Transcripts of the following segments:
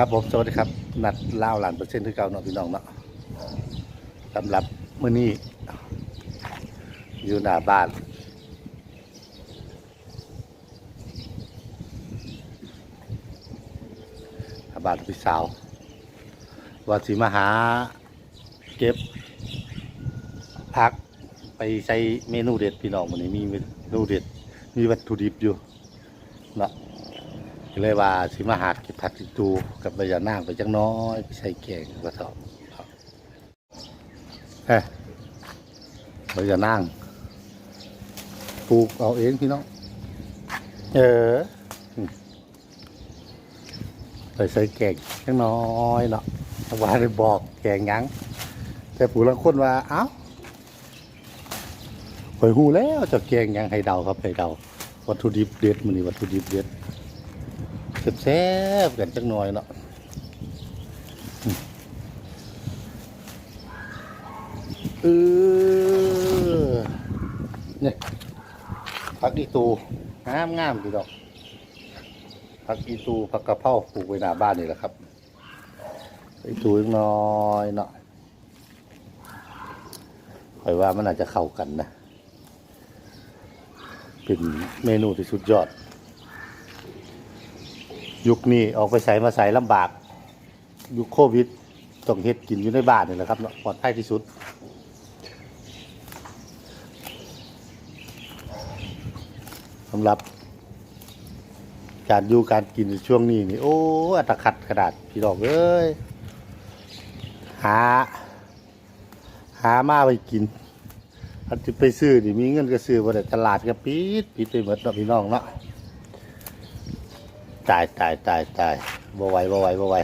ครับผมสวัสดีครับนัดเล่าหลานเปอร์เซ็นต์ที่เก่าเนาะพี่น้องเนาะสำหรับมื้อนี้อยู่หน้าบ้าน หน้าบ้านพี่สาวว่าสิมาหาเก็บพักไปใช้เมนูเด็ดพี่น้องวันนี้มีเมนูเด็ด มีวัตถุดิบอยู่เนาะ เลยว่าสิมาหาเก็บผักติดตูกับใบยานางไปจังน้อยไปใส่แกงกระสอบเฮ้ใบยานางปลูกเอาเองพี่น้อง เออไปใส่แกงจังน้อยเนาะว่าได้บอกแกงยังแต่ผู้ละคนว่า เอ้าข่อยหูแล้วจะแกงยังให้เดาครับให้เดาวัตถุดิบเด็ดมันนี่วัตถุดิบเด็ด แซ่บกันจักหน่อยเนาะเออเนี่ยผักอีตูงามงามๆดีดอกผักอีตูผักกระเพราปลูกไว้หน้าบ้านนี่แหละครับอีตูเล็กน้อยเนาะคอยว่ามันอาจจะเข้ากันนะ เป็นเมนูที่สุดยอด ยุคนี้ออกไปใส่มาใส่ลำบาก ยุคโควิดต้องเฮ็ดกินอยู่ในบ้านนี่แหละครับเนาะปลอดภัยที่สุด สำหรับการอยู่การกินในช่วงนี้นี่โอ้อัตคัดกระดาษพี่ดอกเอ้ยหา หามาไปกินถ้าจะไปซื้อนี่มีเงินก็ซื้อบ่ได้ตลาดก็ปิดปิดไปหมดเนาะพี่น้องเนาะ ตายตายตายตายบ่ไหวบ่ไหวบ่ไหว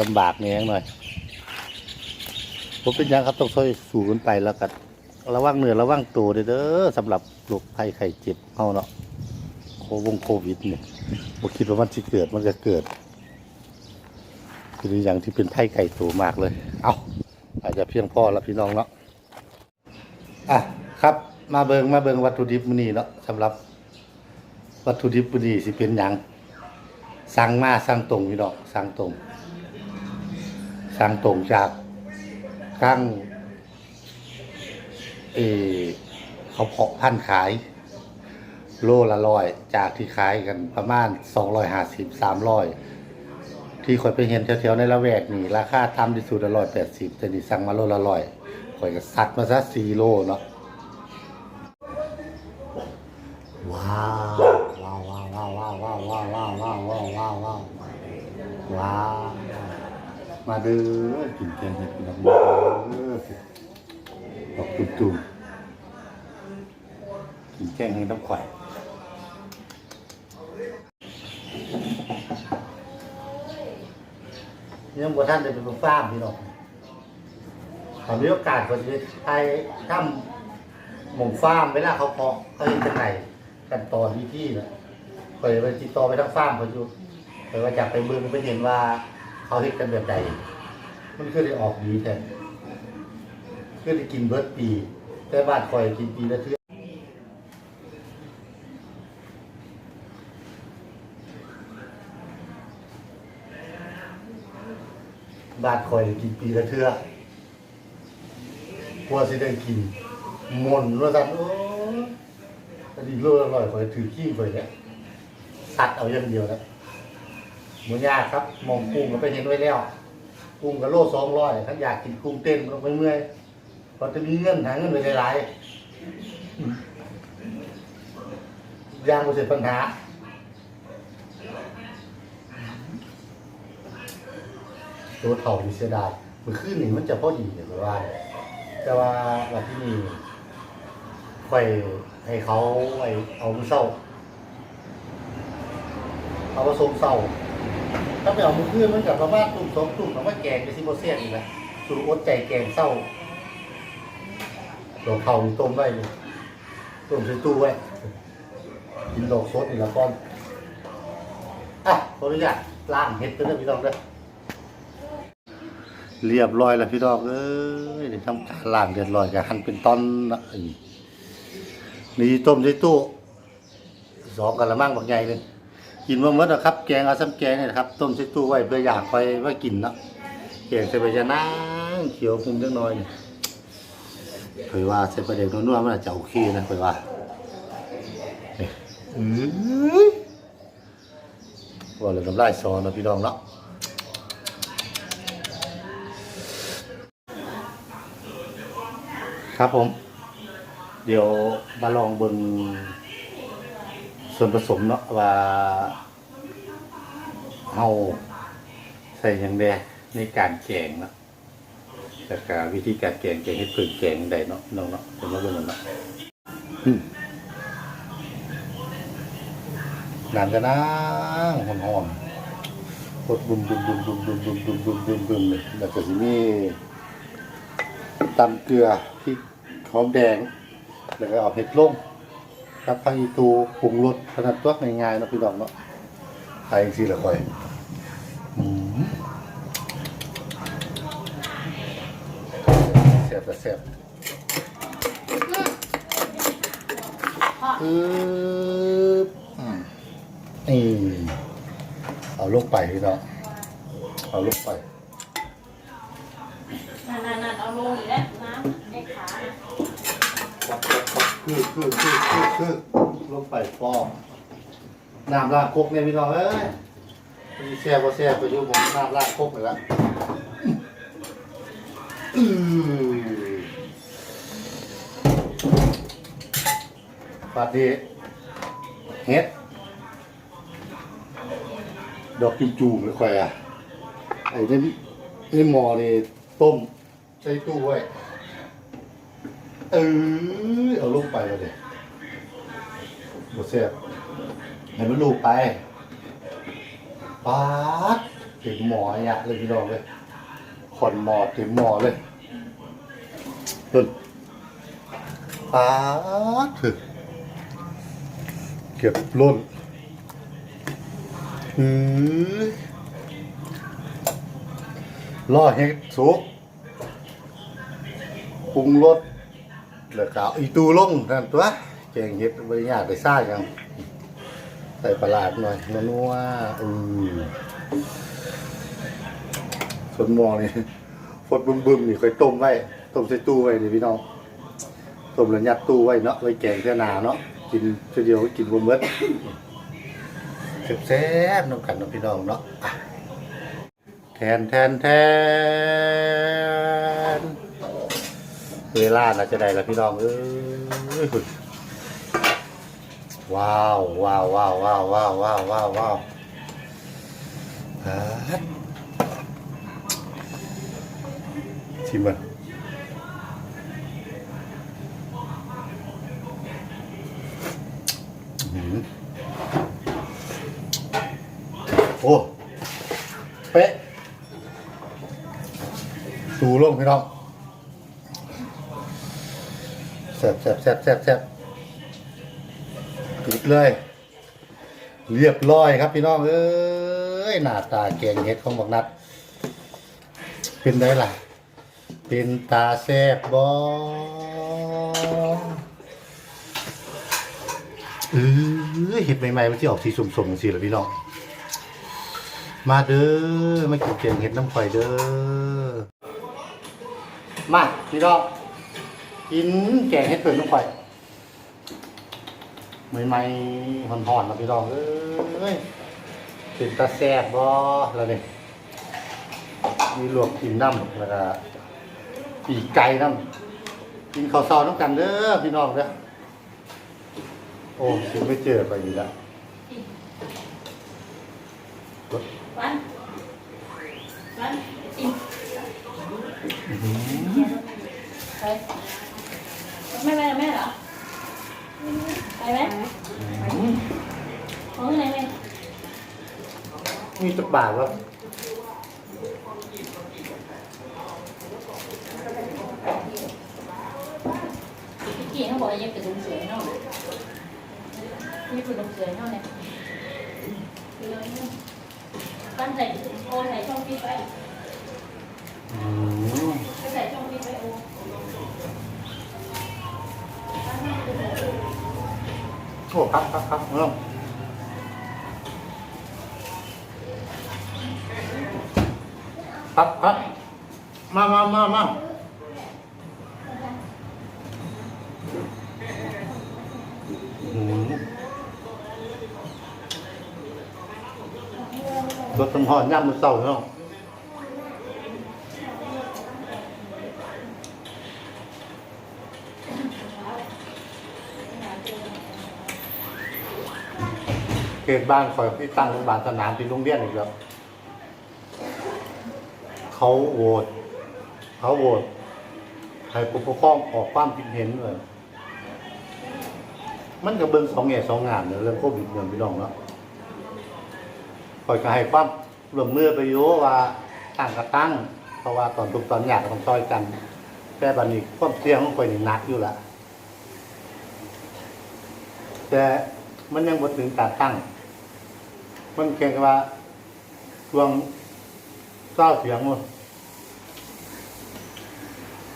ลำบากเนี่ยหน่อยผมเป็นยังครับต้องช่วยสู้กันไปแล้วกันระวังเนื้อระวังตัวเด้อสำหรับโรคภัยไข้เจ็บเฮาเนาะโควงโควิดเนี่ยบ่คิดว่ามันสิเกิดมันก็เกิดคืออย่างที่เป็นไข้ไก่ตัวมากเลย เอาอาจจะเพียงพอแล้วพี่น้องเนาะอะครับมาเบิงมาเบิงวัตถุดิบมื้อนี้เนาะสำหรับ วัตถุดิบดีสิเป็นหยังสั่งมาสั่งตรงพี่ดอกสั่งตรงสั่งตรงจากข้างเอเขาเพาะพันธุ์ขาย โลละร้อยจากที่ขายกันประมาณสองร้อยห้าสิบสามร้อยที่ข่อยไปเห็นแถวๆในละแวกนี่ราคาต่ำที่สุดละร้อยแปดสิบแต่นี่สั่งมาโลละร้อยข่อยก็ซัดมาซะสี่โลเนาะ ว้ามาเด้อกินแกงเห็ดพี่น้องมาเด้อดอกตุ่มๆกินแกงให้น้ำข่อยยังบ่ท่านจะเป็นฟ้าร์มพี่น้องถ้ามีโอกาสก็จะไปทำหม่งฟาร์มเวลาเขาเพาะเขาเห็นจังไงกันตอนวิธีน่ะเคยไปติดต่อไปทางฟ้าร์มเขาอยู่ เคยว่าจากไปเบิ่งไปเห็นว่าเขาเฮ็ดกันแบบใดมันคือได้ออกดีแท้คือได้กินเบิดปี แต่บานคอยกินปีละเทื่อบ้านคอยกินปีละเทื่อกลัวสิได้กินหมนว่าซั่นโอ้ยอันนี้โลละร้อยคอยถือขี้ไปเนี่ยสัตว์เอาอย่างเดียวแล้ว หมูยากครับมองกุ้งก็ไปเห็นไว้แล้ว กุ้งกับโลสองร้อยถ้าอยากกินกุ้งเต้นก็ต้องไปเมื่อยพอจะมีเงินหาเงินไปหลายๆยางบ่เสร็จปัญหาตัวเถ่ามีเสียดายมันขึ้นนี่มันจะพอดีเนี่ยว่า แต่ว่าวันที่นี่ค่อยให้เขาไอเอามือเศร้า เอาผสมเศร้า ถ้าไปเอามือขึ้นมันกับประมาณตุ่มสองตุ่มคำว่าแกงไปซิโมเซียนอีกแล้วสูอดใจแกงเศร้าดอกเข่าต้มไว้เลยต้มใส่ตู้ไว้กินดอกสดนี่ละก้อนอะขออนุญาตล้างเห็ดไปเรื่องพี่น้องเด้อเรียบร้อยแล้วพี่ดอกเอ้ยได้ทำการล้างเรียบร้อยกันหั่นเป็นตอนละอีนี่ต้มในตู้สองกะละมังบักใหญ่เลย กินว่าเมื่อนะครับ แกงอาซ้ำแกงเนี่ยนะครับ ต้มใส่ตู้ไว้เพื่ออยากคอยว่ากินเนาะแกงใส่ใบชะนางเขียวคุมจังน้อยนี่เผยว่าใส่ประเด็นนัวๆมันอาจจะโอเคนะเผยว่านี่อือว่าเลยน้ำลายซอเนาะพี่น้องเนาะครับผม เดี๋ยวมาลองเบิ่ง ส่วนผสมเนาะว่าเฮาใส่หยังแดในการแกงเนาะแล้วก็วิธีการแกงแกงเฮ็ดเพิ่งแกงได้เนาะน้องเนาะเดี๋ยวมาเบิ่งกันเนาะอืมน้ำกันนะหอมๆกดบุมบุมบุมบุมบุมบุมบุมบุมบุมบุมเลยแล้วก็สิมีตำเกลือพริกหอมแดง แล้วก็เอาเห็ดลง กับผักอีตูปรุงรสขนาดตัวง่ายๆเนาะพี่น้องเนาะใครสิละค่อยอืมแซ่บแต่แซ่บอืบอืมนี่เอาลงไปพี่น้องเอาลงไปนั่นนั่นเอาลงอีกแล้วน้ำไอ้ขานะ คือคือคือคือคือลงไปฟองน้ำลาดคกเนี่ยพี่น้องเอ้ยมีแซ่บก็แซ่บไปอยู่ผมน้ำลาดคกเลยละอือปัดดีเฮ็ด ดอกกิมจูไม่ค่อยอะไอ้นี่นี่หมอนี่ต้มใส่ตู้ไว้ เออเอาลูกไปเลยเด็บดเสียบให้มันลูกไปป๊าดถึงหมอเนี่ยเลยพี่น้องเลยขอนหมอถึงหมอเลยต้นปาดถึงเก็บล้นอือล่อเฮ็ดสุกปรุงรส แล้วก็เอาอีตูลงนั่นตัวแกงเห็ดบริญาไปซ่ายังใส่ปลาร้าหน่อยนัวๆอือส่วนหมอนี่ฟดบึมๆนี่ค่อยต้มไว้ต้มใส่ตู้ไว้นี่พี่น้องต้มแล้วยัดตู้ไว้เนาะไว้แกงเท่าหนาเนาะกินเทีเดียวก็กินบ่หมดแซ่บๆน้ำกันเนาะพี่น้องเนาะแทนแทนแทน เวลาน่าจะได้ล้วพี่น้องเอ้ยว้าวว้าวว้าวว้าวว้าวว้าวว้าวว้าวฮัดชิมมันอื้อหือโอ้เป๊ะดูลงพี่น้อง แซ่บแซ่บแซ่บแซ่บแซ่บปิดเลย เรียบร้อยครับพี่น้อง เอ้ย หน้าตาแกงเห็ดของบักนัด เป็นได้ล่ะ เป็นตาแซ่บบอเออเห็ดใหม่ๆมันที่ออกสีสมๆสิล่ะพี่น้อง มาเด้อมากินแกงเห็ดน้ำข่อยเด้อ มาพี่น้อง กินแกงเห็ดเผือกน้ำข่อยใหม่ๆหอนๆนะพี่น้องเอ้ยเป็นตาแซ่บบ่แล้วนี่มีลวกกินน้ำแล้วก็ปีกไก่น้ำกินข้าวซอยน้ำกันเด้อพี่น้องเด้อโอ้สิไม่เจอไปอีกแล้ววันวันอิน ไปไม่ไปกับแม่เหรอ ไปไหมของไหนไหมมีตะบาทวะพี่กี้เขาบอกว่ายังเป็นลุงเสือเนาะนี่เป็นลุงเสือเนาะเนี่ยคือเราเนี่ยบ้านใส่โอใส่ช่องพี่ไปอืมไปใส่ช่องพี่ไปโอโ Ồ, cắt cắt cắt đúng không? Cắt cắt Mà mà mà mà Tôi không hỏi nhăn một sầu đúng không? ขตบ้านคอยที่ตั้งโรงพยาบาลสนามที่โรงเรียนอีกแล้วเขาโหวตเขาโหวตให้ผู้ปกครองออกความคิดเห็นเลยมันก็เบิ่งสองแง่สองงานเนี่ยเรื่องโควิดเนี่ยพี่น้องเนาะคอยก็ให้ความรวมมือไปโยว่าตั้งก็ตั้ง เพราะว่าตอนทุกตอนอยากต้องซอยกัน แต่บัดนี้ความเสี่ยงของคอยนี่หนักอยู่ละแต่มันยังบ่ถึงการตั้ง มันเพียงแค่ว่าช่วงเศร้าเสียงมั้ง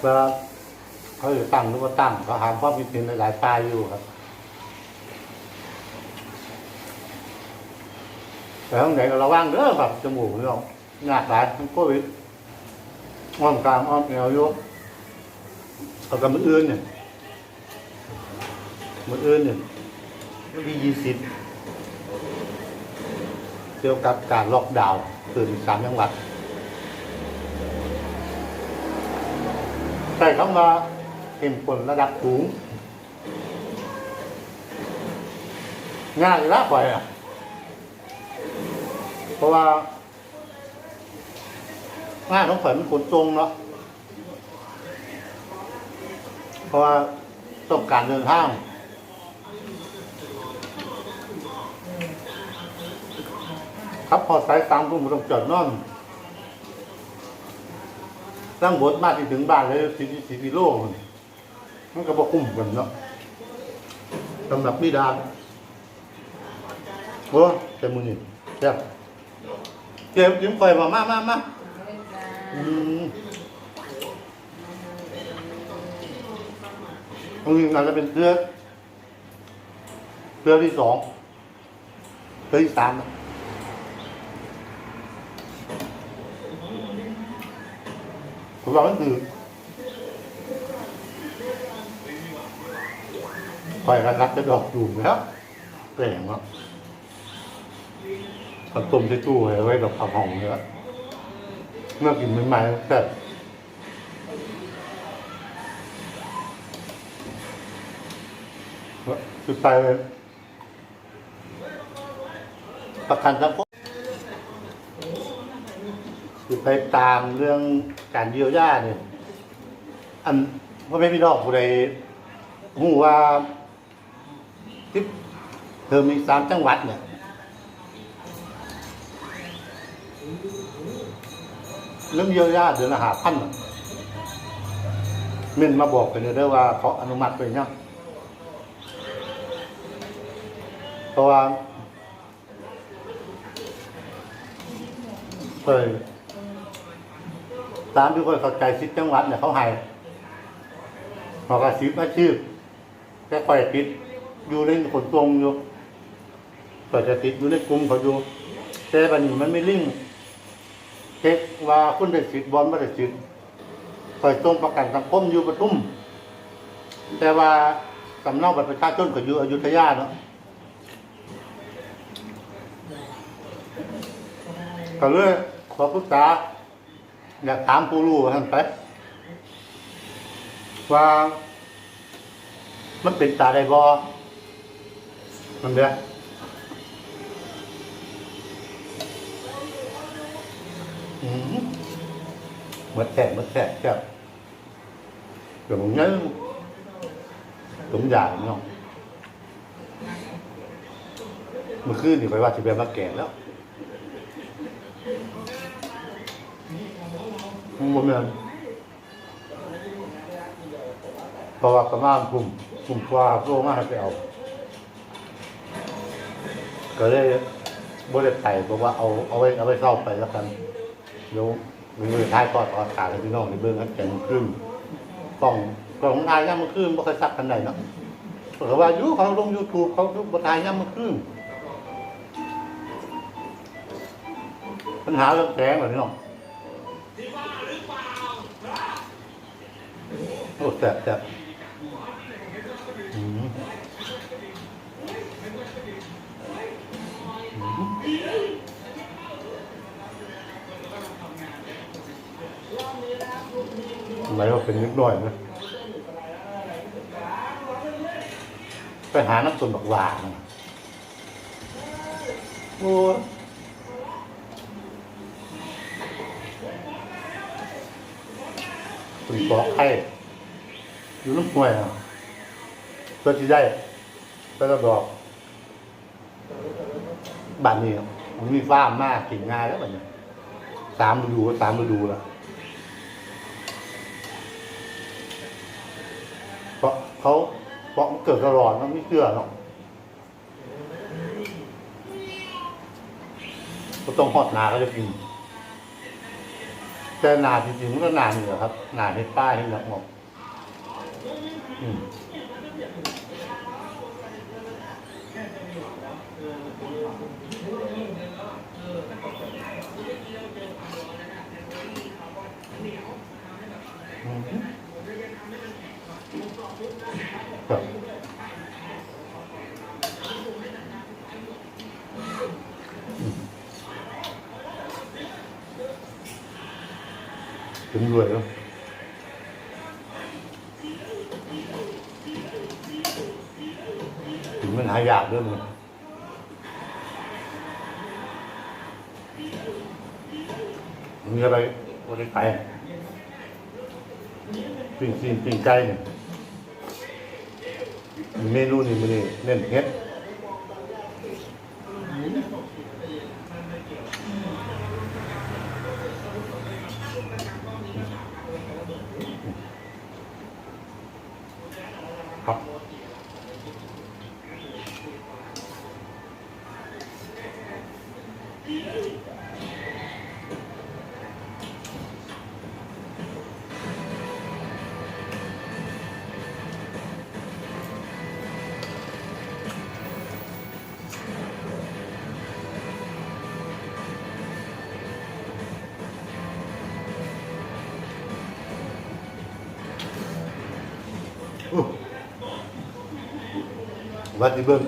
เวลาเขาจะตั้งหรือว่าตั้งเขาหามความคิดเห็นหลายๆฝ่ายอยู่ครับแต่ห้องไหนก็ระวังเด้อแบบจมูกนี่หรอกยากหลายทั้งโควิดอ้อมกลางอ้อมแอวอยู่เอากับมืออื่นเนี่ยมืออื่นเนี่ยวันที่ยี่สิบ เกี่ยวกับการล็อกดาวน์ตื่นสามจังหวัดใช้คำว่าเข้มข้นระดับสูงง่ายอยู่แล้วไปอะ เพราะว่าง่ายของข่อยมันขนตรงเนาะเพราะว่าต้องการเดินทาง ครับพอสายตามทุ่มต้องจอดนอนตั้งบทมาที่ถึงบ้านเลยสิบสิบกิโลมันมันก็บ่คุ้มกันเนาะสำหรับมิดาโอ้แต่มือนี่แซ่บเก็บยิ้มไฟมามามามาอืมตรงนี้อาจจะเป็นเสื้อเสื้อที่สองเสื้อที่สามนะ ผมบอกก็คือคอยกันรักจะดอกอยู่แล้วแปลงเนาะผสมที่ตู้ไว้ดอกผักหองเนื้อเมื่อกินใหม่ๆแซ่สุดท้ายเลยประกันสังคม คือไป ตามเรื่องการเยียวยาเนี่ยอันพ่อแม่พี่น้องผู้ใดหูว่าที่เธอมีสามจังหวัดเนี่ยเรื่องเยียวยาเดือนละหาพันเม่นมาบอกกันเลยเด้ว่าเขาอนุมัติไปยังเพราะว่าเคย ตามที่คนเข้าใจสิบจังหวัดเนี่ยเขาให้พอกระสิบอาชีพแค่คอยติดอยู่ในขนตรงอยู่ก็จะติดอยู่ในกลุ่มเขาอยู่แต่บันนี้มันไม่ลิงเช็คว่าคุณได้สิทธิ์บอลไม่ได้สิทธิ์คอยตรงประกันสังคมอยู่ปทุม แต่ว่าสำเนาบัตรประชาชนก็อยู่อยุธยาเนาะก็เลยขอปรึกษา อยากถามผู้รู้ท่านไปว่า มันเป็นตาได้บอมันเด้อมหมดแทะหมัดแทะครับเดี๋ยวผมเนี้ยผมอยากเนาะเมื่อคืนนี่ไปว่าจะไปมาแก่แล้ว บ่แม่นเพราะว่าประมาณกลุ่มกลุ่มกว่าโลมาให้ไปเอา ก็เลยบ่ได้ไปเพราะว่าเอาเอาไว้เอาไว้เศร้าไปแล้วกันเดี๋ยวมีมือท้ายทอดออกอากาศให้พี่น้องในเบื้องกันแก่งขึ้นกล่องกล่องทายย่ำมันขึ้นบ่เคยซักกันได้เนาะเพราะว่าอยู่เขาลง YouTube เขาทุกบ่ทายย่ำมันขึ้นปัญหาเรื่องแสงเหรอพี่น้อง โอ้แซ่บแซ่บอืมอืมทำไมว่าเป็นนิดหน่อยนะไปหาน้ำส้มบักหวานมาโอ้คุณปอกไข่ อยู่น้ำห้วยอะเพื่อที่ได้ไปแล้วดอกบ้านนี้มันมีฟ้ามมากกินง่ายแล้วแบบนี้สามฤดูก็สามฤดูละเพราะเขาเพราะมันเกิดตลอดมันไม่เชื่อหรอกก็ต้องหอดนาก็จะกินแต่นาจริงๆมันก็นาเหนือครับนาให้ป้ายให้หนักหมอืม อืมค ยแล้วถึงมันหายากด้วยมึงมีอะไรวันนี้ไปปิ้งซีนปิ้งไก่เนี่ยเมนูนี่มันนี่เน้นเฮ็ด วัดที่เบิ้ง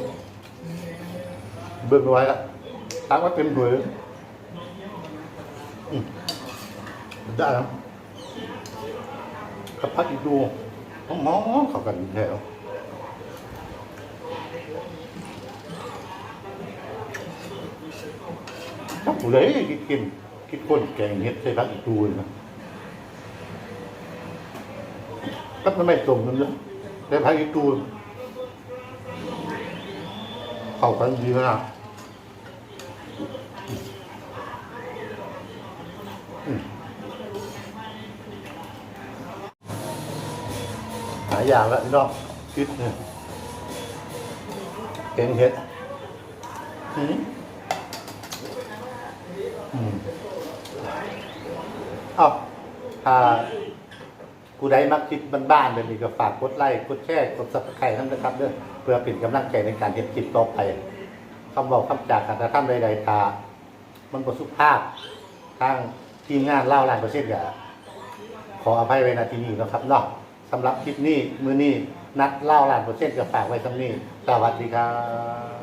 เบิ้งเอาไว้ละตั้งไว้เต็มถ้วยได้แล้วกับพัดอีกดูห้อมๆเข้ากันแถวถ้าผู้ใดคิดกินคิดคนแกงเฮ็ดใส่พักอีกดูนะก็ไม่จมนั่นเลยได้พักอีกตู เข้ากันดีมากหลายอย่างแล้วนองคิดเนี่ยเก่งเห็ดอืมอืมเอ้าอ่าผู้ใดมักคิดบ้านๆแบบนี้ก็ฝากกดไลค์กดแชร์กดซับสไครต์ทั้งนะครับเด้อ เพื่อเป็นกำลังใจในการเฮ็ดคลิปต่อไปคำบอกคำจากการกระทำใดๆตามันบ่สุภาพทางทีมงานเล่าล้านประเทศอย่าขออภัยไว้ณที่นี้นะครับเนาะสำหรับคลิปนี้มื้อนี้นัดเล่าล้านประเทศจะฝากไว้ตรงนี้สวัสดีครับ